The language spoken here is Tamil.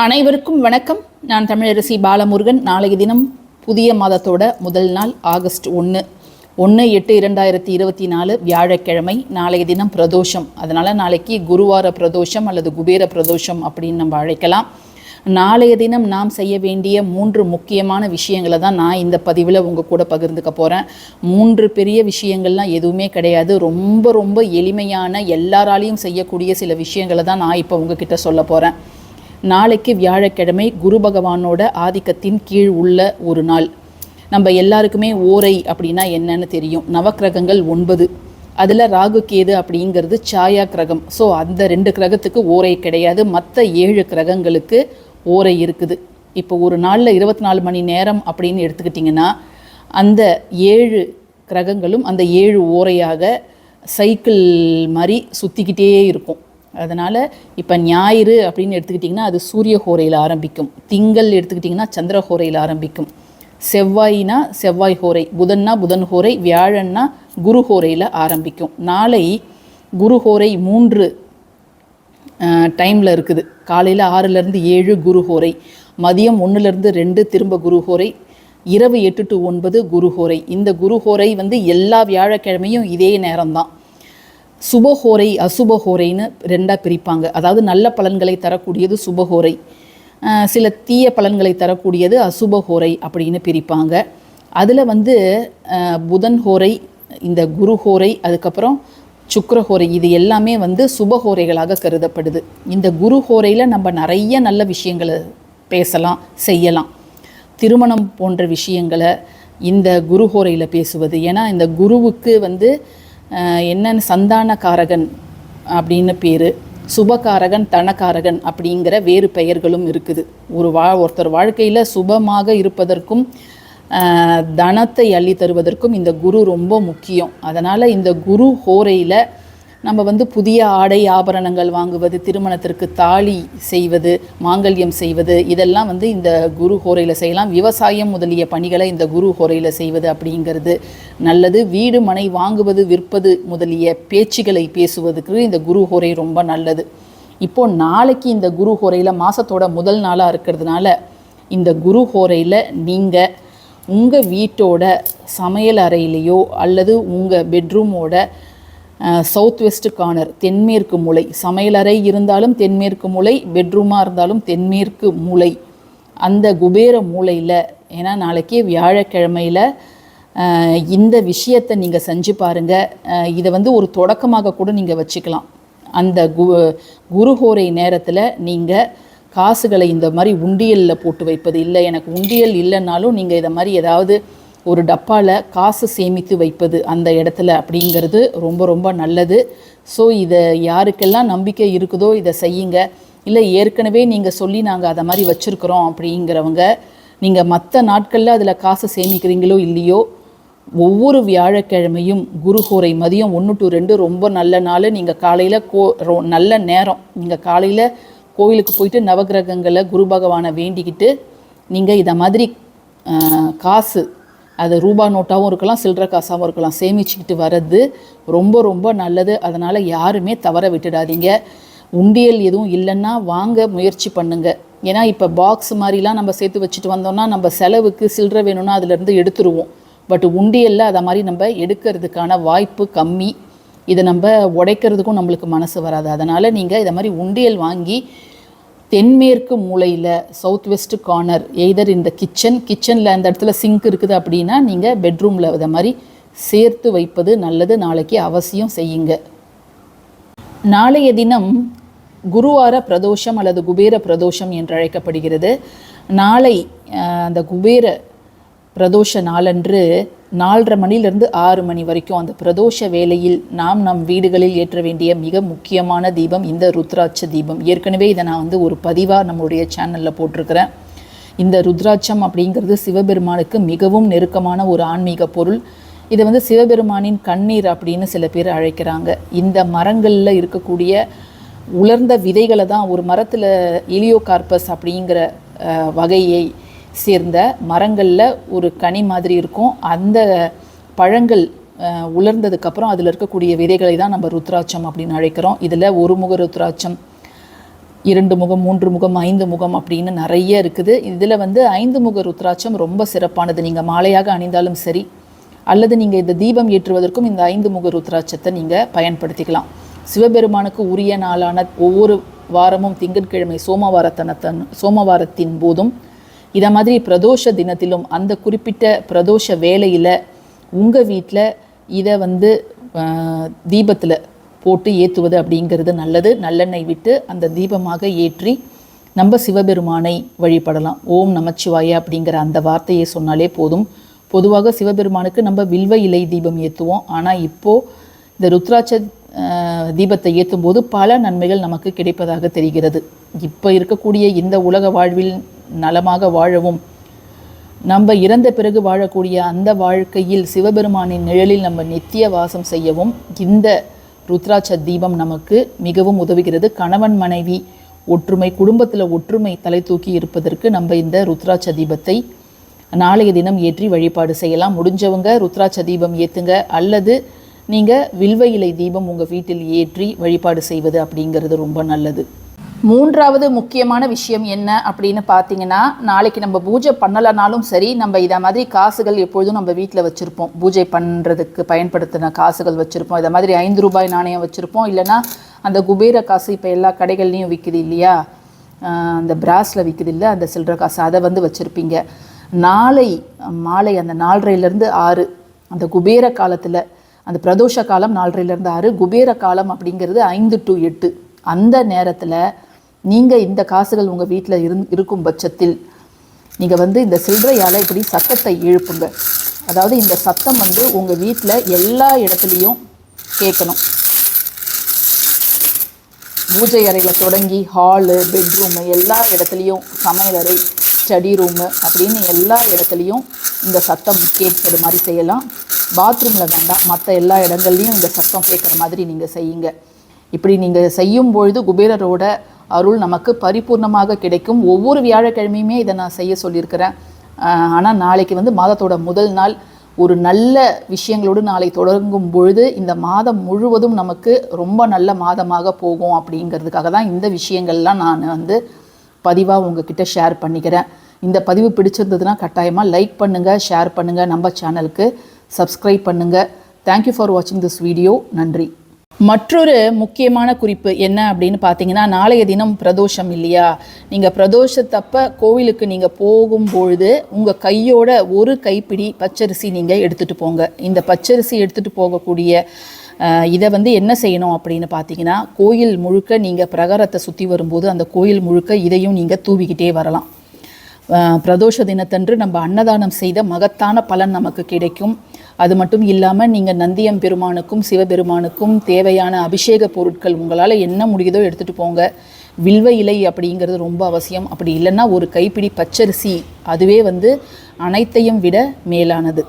அனைவருக்கும் வணக்கம். நான் தமிழரசி பாலமுருகன். நாளைய தினம் புதிய மாதத்தோட முதல் நாள் ஆகஸ்ட் ஒன்று ஒன்று எட்டு இரண்டாயிரத்தி இருபத்தி நாலு வியாழக்கிழமை. நாளைய தினம் பிரதோஷம். அதனால் நாளைக்கு குருவார பிரதோஷம் அல்லது குபேர பிரதோஷம் அப்படின்னு நம்ம அழைக்கலாம். நாளைய தினம் நாம் செய்ய வேண்டிய மூன்று முக்கியமான விஷயங்களை தான் நான் இந்த பதிவில் உங்கள் கூட பகிர்ந்துக்க போகிறேன் மூன்று பெரிய விஷயங்கள்லாம் எதுவுமே கிடையாது. ரொம்ப ரொம்ப எளிமையான எல்லாராலையும் செய்யக்கூடிய சில விஷயங்களை தான் நான் இப்போ உங்ககிட்ட சொல்ல போகிறேன் நாளைக்கு வியாழக்கிழமை குரு பகவானோட ஆதிக்கத்தின் கீழ் உள்ள ஒரு நாள். நம்ம எல்லாருக்குமே ஓரை அப்படின்னா என்னன்னு தெரியும். நவக்கிரகங்கள் ஒன்பது. அதில் ராகு கேது அப்படிங்கிறது சாயா கிரகம். ஸோ அந்த ரெண்டு கிரகத்துக்கு ஓரை கிடையாது. மற்ற ஏழு கிரகங்களுக்கு ஓரை இருக்குது. இப்போ ஒரு நாளில் இருபத்தி நாலு மணி நேரம் அப்படின்னு எடுத்துக்கிட்டிங்கன்னா அந்த ஏழு கிரகங்களும் அந்த ஏழு ஓரையாக சைக்கிள் மாதிரி சுற்றிக்கிட்டே இருக்கும். அதனால் இப்போ ஞாயிறு அப்படின்னு எடுத்துக்கிட்டிங்கன்னா அது சூரிய ஹோரையில் ஆரம்பிக்கும். திங்கள் எடுத்துக்கிட்டிங்கன்னா சந்திர ஹோரையில் ஆரம்பிக்கும். செவ்வாயினா செவ்வாய் ஹோரை புதன்னா புதன் ஹோரை வியாழன்னா குரு ஹோரையில் ஆரம்பிக்கும். நாளை குரு ஹோரை மூன்று டைமில் இருக்குது. காலையில் ஆறுலேருந்து ஏழு குரு ஹோரை மதியம் ஒன்றுலேருந்து ரெண்டு திரும்ப குரு ஹோரை இரவு எட்டு டு ஒன்பது குரு ஹோரை. இந்த குரு ஹோரை வந்து எல்லா வியாழக்கிழமையும் இதே நேரம்தான். சுபஹோரை அசுபஹோரைன்னு ரெண்டாக பிரிப்பாங்க. அதாவது நல்ல பலன்களை தரக்கூடியது சுபஹோரை. சில தீய பலன்களை தரக்கூடியது அசுபஹோரை அப்படின்னு பிரிப்பாங்க. அதில் வந்து புதன் ஹோரை இந்த குரு ஹோரை அதுக்கப்புறம் சுக்கரஹோரை இது எல்லாமே வந்து சுபஹோரைகளாக கருதப்படுது. இந்த குரு ஹோரையில் நம்ம நிறைய நல்ல விஷயங்களை பேசலாம் செய்யலாம். திருமணம் போன்ற விஷயங்களை இந்த குரு ஹோரையில் பேசுவது. ஏன்னா இந்த குருவுக்கு வந்து அஹ், சந்தான காரகன் அப்படின்னு பேர். சுபகாரகன் தனகாரகன் அப்படிங்கிற வேறு பெயர்களும் இருக்குது. ஒரு வா ஒருத்தர் வாழ்க்கையில் சுபமாக இருப்பதற்கும் தனத்தை அள்ளி தருவதற்கும் இந்த குரு ரொம்ப முக்கியம். அதனால் இந்த குரு ஹோரையில் நம்ம வந்து புதிய ஆடை ஆபரணங்கள் வாங்குவது திருமணத்திற்கு தாலி செய்வது மாங்கல்யம் செய்வது இதெல்லாம் வந்து இந்த குரு ஹோரையில் செய்யலாம். விவசாயம் முதலிய பணிகளை இந்த குரு ஹோரையில் செய்வது அப்படிங்கிறது நல்லது. வீடு மனை வாங்குவது விற்பது முதலிய பேச்சுகளை பேசுவதற்கு இந்த குரு ஹோரை ரொம்ப நல்லது. இப்போது நாளைக்கு இந்த குரு ஹோரையில் மாதத்தோட முதல் நாளாக இருக்கிறதுனால இந்த குரு ஹோரையில் நீங்கள் உங்கள் வீட்டோட சமையல் அறையிலையோ அல்லது உங்கள் பெட்ரூமோட சவுத் வெஸ்ட் கார்னர் தென்மேற்கு மூலை. சமையலறை இருந்தாலும் தென்மேற்கு மூலை பெட்ரூமாக இருந்தாலும் தென்மேற்கு மூலை. அந்த குபேர மூலையில் ஏன்னா நாளைக்கு வியாழக்கிழமையில் இந்த விஷயத்தை நீங்கள் செஞ்சு பாருங்கள் இதை வந்து ஒரு தொடக்கமாக கூட நீங்கள் வச்சுக்கலாம். அந்த கு குருஹோரை நேரத்தில் நீங்கள் காசுகளை இந்த மாதிரி உண்டியலில் போட்டு வைப்பது இல்லை. எனக்கு உண்டியல் இல்லைன்னாலும் நீங்கள் இதை மாதிரி ஏதாவது ஒரு டப்பாவில் காசு சேமித்து வைப்பது அந்த இடத்துல அப்படிங்கிறது ரொம்ப ரொம்ப நல்லது. ஸோ இதை யாருக்கெல்லாம் நம்பிக்கை இருக்குதோ இதை செய்யுங்க. இல்லை ஏற்கனவே நீங்கள் சொல்லி நாங்கள் அதை மாதிரி வச்சுருக்குறோம் அப்படிங்கிறவங்க நீங்கள் மற்ற நாட்களில் அதில் காசு சேமிக்கிறீங்களோ இல்லையோ ஒவ்வொரு வியாழக்கிழமையும் குருஹோரை மதியம் ஒன்று டு ரெண்டு ரொம்ப நல்ல நாள். நீங்கள் காலையில் கோ ரொ- நல்ல நேரம். நீங்கள் காலையில் கோயிலுக்கு போயிட்டு நவகிரகங்களை குரு பகவானை வேண்டிக்கிட்டு நீங்கள் இதை மாதிரி காசு அது ரூபா நோட்டாகவும் இருக்கலாம் சில்லற காசாகவும் இருக்கலாம். சேமிச்சுக்கிட்டு வர்றது ரொம்ப ரொம்ப நல்லது. அதனால் யாருமே தவற விட்டுடாதீங்க. உண்டியல் எதுவும் இல்லைன்னா வாங்க முயற்சி பண்ணுங்கள் ஏன்னா இப்போ பாக்ஸ் மாதிரிலாம் நம்ம சேர்த்து வச்சுட்டு வந்தோம்னா நம்ம செலவுக்கு சில்லற வேணும்னா அதுலேருந்து எடுத்துருவோம். பட் உண்டியலில் அதை மாதிரி நம்ம எடுக்கிறதுக்கான வாய்ப்பு கம்மி. இதை நம்ம உடைக்கிறதுக்கும் நம்மளுக்கு மனசு வராது. அதனால் நீங்கள் இதை மாதிரி உண்டியல் வாங்கி தென்மேற்கு மூலையில் சவுத் வெஸ்ட் கார்னர் எய்தர் இந்த கிச்சன் கிச்சனில் அந்த இடத்துல சிங்க் இருக்குது அப்படின்னா நீங்கள் பெட்ரூமில் இதை மாதிரி சேர்த்து வைப்பது நல்லது. நாளைக்கு அவசியம் செய்யுங்க. நாளைய தினம் குருவார பிரதோஷம் அல்லது குபேர பிரதோஷம் என்று அழைக்கப்படுகிறது. நாளை அந்த குபேர பிரதோஷ நாளன்று நாலரை மணிலிருந்து ஆறு மணி வரைக்கும் அந்த பிரதோஷ வேளையில் நாம் நம் வீடுகளில் ஏற்ற வேண்டிய மிக முக்கியமான தீபம் இந்த ருத்ராட்ச தீபம். ஏற்கனவே இதை நான் வந்து ஒரு பதிவாக நம்மளுடைய சேனலில் போட்டிருக்கிறேன். இந்த ருத்ராட்சம் அப்படிங்கிறது சிவபெருமானுக்கு மிகவும் நெருக்கமான ஒரு ஆன்மீக பொருள். இதை வந்து சிவபெருமானின் கண்ணீர் அப்படின்னு சில பேர் அழைக்கிறாங்க. இந்த மரங்களில் இருக்கக்கூடிய உலர்ந்த விதைகளை தான் ஒரு மரத்தில் இலியோகார்பஸ் அப்படிங்கிற வகையை சேர்ந்த மரங்களில் ஒரு கனி மாதிரி இருக்கும். அந்த பழங்கள் உலர்ந்ததுக்கப்புறம் அதில் இருக்கக்கூடிய விதைகளை தான் நம்ம ருத்ராட்சம் அப்படின்னு அழைக்கிறோம். இதில் ஒரு முக ருத்ராட்சம் இரண்டு முகம் மூன்று முகம் ஐந்து முகம் அப்படின்னு நிறைய இருக்குது. இதில் வந்து ஐந்து முக ருத்ராட்சம் ரொம்ப சிறப்பானது. நீங்கள் மாலையாக அணிந்தாலும் சரி அல்லது நீங்கள் இந்த தீபம் ஏற்றுவதற்கும் இந்த ஐந்து முக ருத்ராட்சத்தை நீங்கள் பயன்படுத்திக்கலாம். சிவபெருமானுக்கு உரிய நாளான ஒவ்வொரு வாரமும் திங்கட்கிழமை சோமவாரத்தனத்தன் சோமவாரத்தின் போதும் இதை மாதிரி பிரதோஷ தினத்திலும் அந்த குறிப்பிட்ட பிரதோஷ வேலையில் உங்கள் வீட்டில் இதை வந்து தீபத்தில் போட்டு ஏற்றுவது அப்படிங்கிறது நல்லது. நல்லெண்ணெய் விட்டு அந்த தீபமாக ஏற்றி நம்ம சிவபெருமானை வழிபடலாம். ஓம் நமச்சிவாய அப்படிங்கிற அந்த வார்த்தையை சொன்னாலே போதும். பொதுவாக சிவபெருமானுக்கு நம்ம வில்வ இலை தீபம் ஏற்றுவோம் ஆனால் இப்போது இந்த ருத்ராட்ச தீபத்தை ஏற்றும் போது பல நன்மைகள் நமக்கு கிடைப்பதாக தெரிகிறது. இப்போ இருக்கக்கூடிய இந்த உலக வாழ்வில் நலமாக வாழவும். நம்ம இறந்த பிறகு வாழக்கூடிய அந்த வாழ்க்கையில் சிவபெருமானின் நிழலில் நம்ம நித்திய வாசம் செய்யவும் இந்த ருத்ராட்ச தீபம் நமக்கு மிகவும் உதவுகிறது. கணவன் மனைவி ஒற்றுமை குடும்பத்தில் ஒற்றுமை தலை தூக்கி இருப்பதற்கு நம்ம இந்த ருத்ராட்ச தீபத்தை நாளைய தினம் ஏற்றி வழிபாடு செய்யலாம். முடிஞ்சவங்க ருத்ராட்ச தீபம் ஏற்றுங்க அல்லது நீங்கள் வில்வ இலை தீபம் உங்கள் வீட்டில் ஏற்றி வழிபாடு செய்வது அப்படிங்கிறது ரொம்ப நல்லது. மூன்றாவது முக்கியமான விஷயம் என்ன அப்படின்னு பார்த்தீங்கன்னா நாளைக்கு நம்ம பூஜை பண்ணலைனாலும் சரி நம்ம இதை மாதிரி காசுகள் எப்பொழுதும் நம்ம வீட்டில் வச்சுருப்போம். பூஜை பண்ணுறதுக்கு பயன்படுத்தின காசுகள் வச்சுருப்போம். இதை மாதிரி ஐந்து ரூபாய் நாணயம் வச்சுருப்போம். இல்லைன்னா அந்த குபேர காசு இப்போ எல்லா கடைகள்லையும் விற்குது இல்லையா? அந்த பிராஸில் விற்குது இல்லை அந்த சில்லற காசு அதை வந்து வச்சுருப்பீங்க. நாளை மாலை அந்த நாலரைலேருந்து ஆறு அந்த குபேர காலத்தில் அந்த பிரதோஷ காலம் நாலரைலேருந்து ஆறு குபேர காலம் அப்படிங்கிறது ஐந்து டு எட்டு. அந்த நேரத்தில் நீங்கள் இந்த காசுகள் உங்கள் வீட்டில் இருந் இருக்கும் பட்சத்தில் நீங்கள் வந்து இந்த சில்லறையால் இப்படி சத்தத்தை எழுப்புங்க. அதாவது இந்த சத்தம் வந்து உங்கள் வீட்டில் எல்லா இடத்துலையும் கேட்கணும். பூஜை அறையில் தொடங்கி ஹாலு பெட்ரூமு எல்லா இடத்துலையும் சமையலறை ஸ்டடி ரூமு அப்படின்னு எல்லா இடத்துலையும் இந்த சத்தம் கேட்குற மாதிரி செய்யலாம். பாத்ரூமில் வேண்டாம். மற்ற எல்லா இடங்கள்லையும் இந்த சத்தம் கேட்குற மாதிரி நீங்கள் செய்யுங்க. இப்படி நீங்கள் செய்யும் பொழுது குபேரரோட அருள் நமக்கு பரிபூர்ணமாக கிடைக்கும். ஒவ்வொரு வியாழக்கிழமையுமே இதை நான் செய்ய சொல்லியிருக்கிறேன். ஆனால் நாளைக்கு வந்து மாதத்தோட முதல் நாள். ஒரு நல்ல விஷயங்களோடு நாளை தொடங்கும் பொழுது இந்த மாதம் முழுவதும் நமக்கு ரொம்ப நல்ல மாதமாக போகும் அப்படிங்கிறதுக்காக தான் இந்த விஷயங்கள்லாம் நான் வந்து பதிவாக உங்ககிட்ட ஷேர் பண்ணிக்கிறேன். இந்த பதிவு பிடிச்சிருந்ததுன்னா கட்டாயமாக லைக் பண்ணுங்கள் ஷேர் பண்ணுங்கள் நம்ம சேனலுக்கு சப்ஸ்கிரைப் பண்ணுங்கள் தேங்க்யூ ஃபார் வாட்சிங் திஸ் வீடியோ நன்றி. மற்றொரு முக்கியமான குறிப்பு என்ன அப்படின்னு பார்த்தீங்கன்னா நாளைய தினம் பிரதோஷம் இல்லையா? நீங்கள் பிரதோஷத்தப்ப கோவிலுக்கு நீங்கள் போகும்பொழுது உங்கள் கையோட ஒரு கைப்பிடி பச்சரிசி நீங்கள் எடுத்துகிட்டு போங்க. இந்த பச்சரிசி எடுத்துகிட்டு போகக்கூடிய இதை வந்து என்ன செய்யணும் அப்படின்னு பார்த்தீங்கன்னா கோயில் முழுக்க நீங்கள் பிரகாரத்தை சுற்றி வரும்போது அந்த கோயில் முழுக்க இதையும் நீங்கள் தூவிக்கிட்டே வரலாம். பிரதோஷ தினத்தன்று நம்ம அன்னதானம் செய்த மகத்தான பலன் நமக்கு கிடைக்கும். அது மட்டும் இல்லாமல் நீங்கள் நந்தியம் பெருமானுக்கும் சிவபெருமானுக்கும் தேவையான அபிஷேக பொருட்கள் உங்களால் என்ன முடியுதோ எடுத்துகிட்டு போங்க. வில்வ இலை அப்படிங்கிறது ரொம்ப அவசியம். அப்படி இல்லைன்னா ஒரு கைப்பிடி பச்சரிசி அதுவே வந்து அனைத்தையும் விட மேலானது.